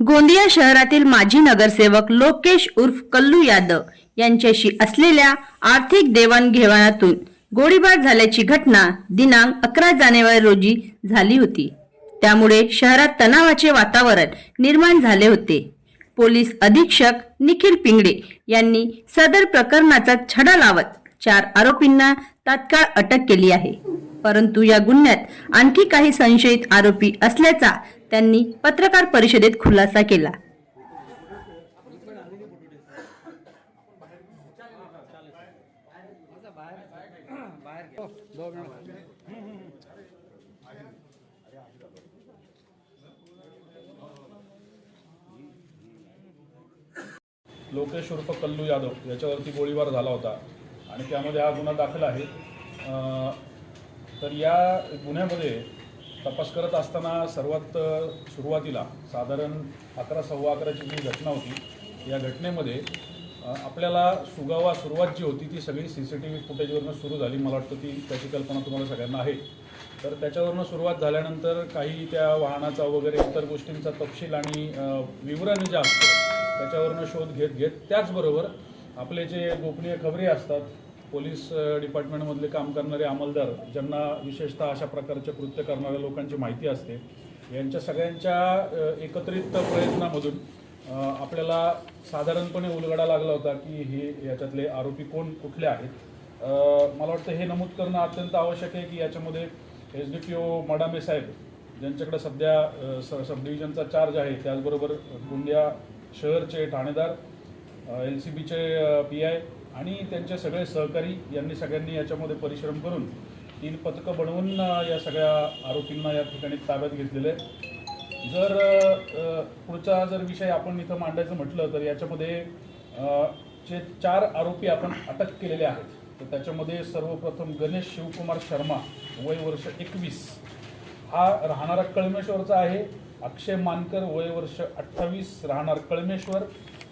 गोंदिया शहरातील माजी नगरसेवक लोकेश उर्फ कल्लू यादव यांच्याशी असलेल्या आर्थिक देवाणघेवाणातून गोळीबार झाल्याची घटना दिनांक अकरा जानेवारी रोजी झाली होती. त्यामुळे शहरात तणावाचे वातावरण निर्माण झाले होते. पोलीस अधीक्षक निखिल पिंगडे यांनी सदर प्रकरणाचा छडा लावत चार आरोपींना तात्काळ अटक केली आहे. परंतु या गुन्ह्यात आणखी काही संशयित आरोपी असल्याचा त्यांनी पत्रकार परिषदेत खुलासा केला. लोकेश उर्फ कल्लू यादव याच्यावरती गोळीबार झाला होता. आणि त्यामध्ये हा गुन्हा दाखल आहे. अं, तर या गुन्ह्यामध्ये तपास करत असताना सर्वात सुरुवातीला साधारण अकरा सव्वा अकराची जी घटना होती या घटनेमध्ये आपल्याला सुगावा सुरुवात जी होती ती सगळी सी सी टी व्ही फुटेजवरनं सुरू झाली. मला वाटतं ती त्याची कल्पना तुम्हाला सगळ्यांना आहे. तर त्याच्यावरनं सुरुवात झाल्यानंतर काही त्या वाहनाचा वगैरे इतर गोष्टींचा तपशील आणि विवरण जे असतं त्याच्यावरनं शोध घेत घेत त्याचबरोबर आपले जे गोपनीय खबरी असतात पोलीस डिपार्टमेंटमधले काम करणारे अंमलदार ज्यांना विशेषतः अशा प्रकारचे कृत्य करणाऱ्या लोकांची माहिती असते यांच्या सगळ्यांच्या एकत्रित प्रयत्नामधून आपल्याला साधारणपणे उलगडा लागला होता की हे याच्यातले आरोपी कोण कुठले आहेत. मला वाटतं हे नमूद करणं अत्यंत आवश्यक आहे की याच्यामध्ये एस डी पी ओ मडामे साहेब ज्यांच्याकडे सध्या स सब डिव्हिजनचा चार्ज आहे त्याचबरोबर गोंदिया शहरचे ठाणेदार एल सी बीचे पी आय आणि त्यांचे सगळे सहकारी यांनी सगळ्यांनी याच्यामध्ये परिश्रम करून तीन पथकं बनवून या सगळ्या आरोपींना या ठिकाणी ताब्यात घेतलेलं आहे जर पुढचा जर विषय आपण इथं मांडायचं म्हटलं तर याच्यामध्ये जे चार आरोपी आपण अटक केलेले आहेत तर त्याच्यामध्ये सर्वप्रथम गणेश शिवकुमार शर्मा वय वर्ष एकवीस. हा राहणारा कळमेश्वरचा आहे. अक्षय मानकर वय वर्ष अठ्ठावीस. राहणार कळमेश्वर.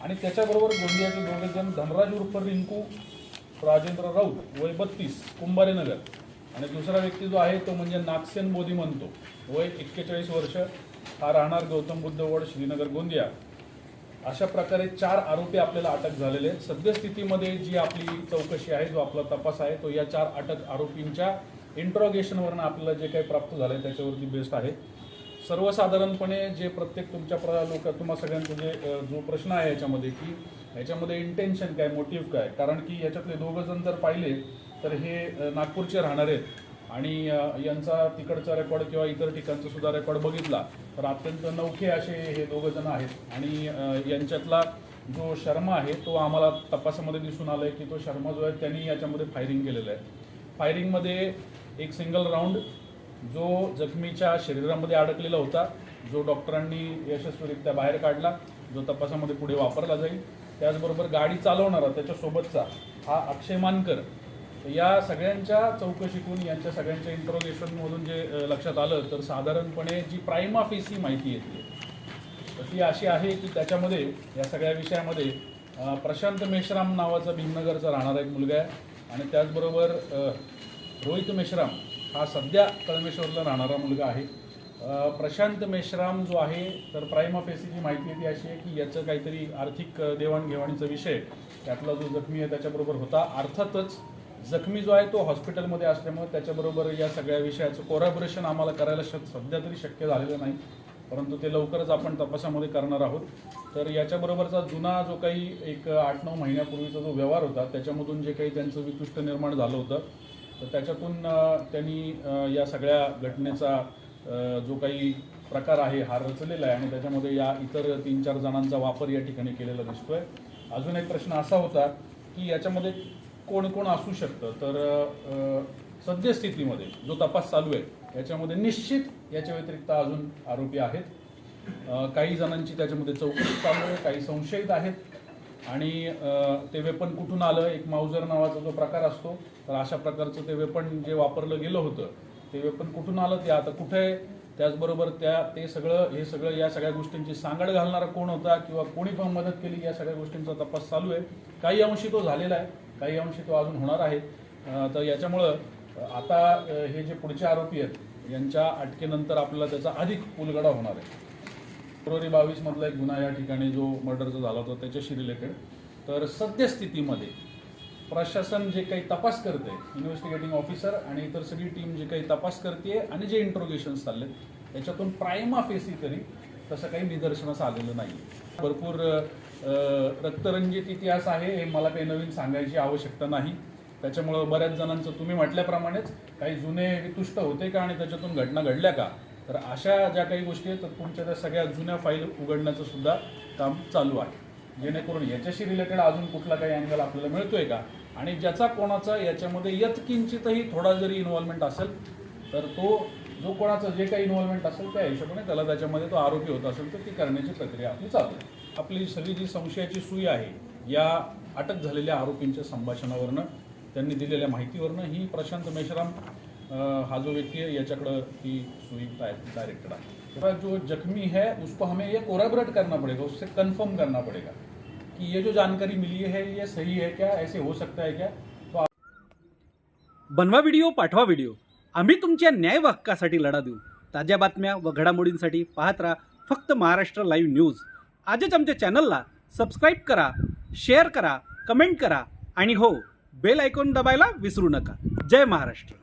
आणि त्याच्याबरोबर गोंदियाचे दोघे जण धनराज उर्फ रिंकू राजेंद्र राऊत वय बत्तीस कुंभारेनगर. आणि दुसरा व्यक्ती जो आहे तो म्हणजे नागसेन मोदी म्हणतो. वय एक्केचाळीस वर्ष. हा राहणार गौतम बुद्ध वड श्रीनगर गोंदिया. अशा प्रकारे चार आरोपी आपल्याला अटक झालेले आहेत. सद्यस्थितीमध्ये जी आपली चौकशी आहे जो आपला तपास आहे तो या चार अटक आरोपींच्या इंट्रॉगेशनवरनं आपल्याला जे काही प्राप्त झालं आहे त्याच्यावरती बेस्ट आहे. सर्वसाधारणपणे जे प्रत्येक तुमच्या प्र लोक तुम्हा सगळ्यांचं जे जो प्रश्न आहे याच्यामध्ये की याच्यामध्ये इंटेन्शन काय मोटिव्ह काय? कारण की याच्यातले दोघं जण जर पाहिले तर हे नागपूरचे राहणार आहेत. आणि यांचा तिकडचा रेकॉर्ड किंवा इतर ठिकाणचा सुद्धा रेकॉर्ड बघितला तर अत्यंत नौखे असे हे दोघं जण आहेत. आणि यांच्यातला जो शर्मा आहे तो आम्हाला तपासामध्ये दिसून आला आहे की तो शर्मा जो आहे त्यांनी याच्यामध्ये फायरिंग केलेलं आहे. फायरिंगमध्ये एक सिंगल राऊंड जो जखमीच्या शरीरामध्ये अडकलेला होता जो डॉक्टरांनी यशस्वीरित्या बाहेर काढला जो तपासामध्ये पुढे वापरला जाईल त्याचबरोबर गाडी चालवणारा त्याच्यासोबतचा हा अक्षय मानकर या सगळ्यांच्या चौकशीतून यांच्या सगळ्यांच्या इंट्रोगेशनमधून जे लक्षात आलं तर साधारणपणे जी प्राईम ऑफिस ही माहिती येते तर ती अशी आहे की त्याच्यामध्ये या सगळ्या विषयामध्ये प्रशांत मेश्राम नावाचा भीमनगरचा राहणारा एक मुलगा आहे. आणि त्याचबरोबर रोहित मेश्राम हा सध्या कळमेश्वरला राहणारा मुलगा आहे. प्रशांत मेश्राम जो आहे तर प्राईम ऑफ एसीची माहिती ती अशी आहे की याचं काहीतरी आर्थिक देवाणघेवाणीचा विषय त्यातला जो जखमी आहे त्याच्याबरोबर होता. अर्थातच जखमी जो आहे तो हॉस्पिटलमध्ये असल्यामुळे त्याच्याबरोबर या सगळ्या विषयाचं कोरॅबोरेशन आम्हाला करायला श सध्या तरी शक्य झालेलं नाही. परंतु ते लवकरच आपण तपासामध्ये करणार आहोत. तर याच्याबरोबरचा जुना जो काही एक आठ नऊ महिन्यापूर्वीचा जो व्यवहार होता त्याच्यामधून जे काही त्यांचं वितुष्ट निर्माण झालं होतं तर त्याच्यातून त्यांनी या सगळ्या घटनेचा जो काही प्रकार आहे हा रचलेला आहे. आणि त्याच्यामध्ये या इतर तीन चार जणांचा वापर या ठिकाणी केलेला दिसतोय. अजून एक प्रश्न असा होता की याच्यामध्ये कोण कोण असू शकतं? तर सद्यस्थितीमध्ये जो तपास चालू आहे याच्यामध्ये निश्चित याच्या व्यतिरिक्त अजून आरोपी आहेत. काही जणांची त्याच्यामध्ये चौकशी चालू आहे काही संशयित आहेत. आणि ते वेपन कुठून आलं एक माउजर नावाचा जो प्रकार असतो तर अशा प्रकारचं ते वेपन जे वापरलं गेलं होतं ते वेपन कुठून आलं ते आता कुठे आहे? त्याचबरोबर त्या ते सगळं हे सगळं या सगळ्या गोष्टींची सांगड घालणारा कोण होता किंवा कोणी पण मदत केली या सगळ्या गोष्टींचा तपास चालू आहे. काही अंशी तो झालेला आहे काही अंशी तो अजून होणार आहे. तर याच्यामुळं आता हे जे पुढचे आरोपी आहेत यांच्या अटकेनंतर आपल्याला त्याचा अधिक उलगडा होणार आहे. फेब्रुवारी बावीस मधला एक गुन्हा या ठिकाणी जो मर्डरचा झाला होता त्याच्याशी रिलेटेड तर सद्यस्थितीमध्ये प्रशासन जे काही तपास करते इन्व्हेस्टिगेटिंग ऑफिसर आणि इतर सगळी टीम जे काही तपास करते आणि जे इंट्रोगेशन चालले त्याच्यातून प्रायमा फेसी तरी तसं काही निदर्शनास आलेलं नाही भरपूर रक्तरंजित इतिहास आहे हे मला काही नवीन सांगायची आवश्यकता नाही. त्याच्यामुळं बऱ्याच जणांचं तुम्ही म्हटल्याप्रमाणेच काही जुने तुष्ट होते का आणि त्याच्यातून घटना घडल्या का? तर अशा ज्या काही गोष्टी आहेत तर तुमच्या त्या सगळ्या जुन्या फाईल उघडण्याचं सुद्धा काम चालू आहे. जेणेकरून याच्याशी रिलेटेड अजून कुठला काही अँगल आपल्याला मिळतोय का? आणि ज्याचा कोणाचा याच्यामध्ये यत्किंचितही थोडा जरी इन्व्हॉल्वमेंट असेल तर तो जो कोणाचं जे काही इन्व्हॉल्वमेंट असेल त्या हिशोबाने त्याला त्याच्यामध्ये तो आरोपी होत असेल तर ती करण्याची प्रक्रिया आपली चालू आहे. आपली सगळी जी संशयाची सुई आहे या अटक झालेल्या आरोपींच्या संभाषणावरनं त्यांनी दिलेल्या माहितीवरनं ही प्रशांत मेश्राम हा जो व्यक्ती आहे याच्याकडं ती सुई डायरेक्टेड आहे. जो जख्मी है उसको हमें ये कोराबरेट करना पड़ेगा उससे कंफर्म करना पड़ेगा कि ये जो जानकारी मिली है ये सही है क्या ऐसे हो सकता है क्या? तो बनवा व्हिडिओ पाठवा व्हिडिओ आम्ही तुमच्या न्याय हक्कासाठी लढा देऊ. ताज्या बातम्या व घडामोडींसाठी पाहत राहा फक्त महाराष्ट्र लाईव्ह न्यूज आजच आमच्या चॅनलला सबस्क्राईब करा शेअर करा कमेंट करा आणि हो बेल ऐकून दबायला विसरू नका. जय महाराष्ट्र.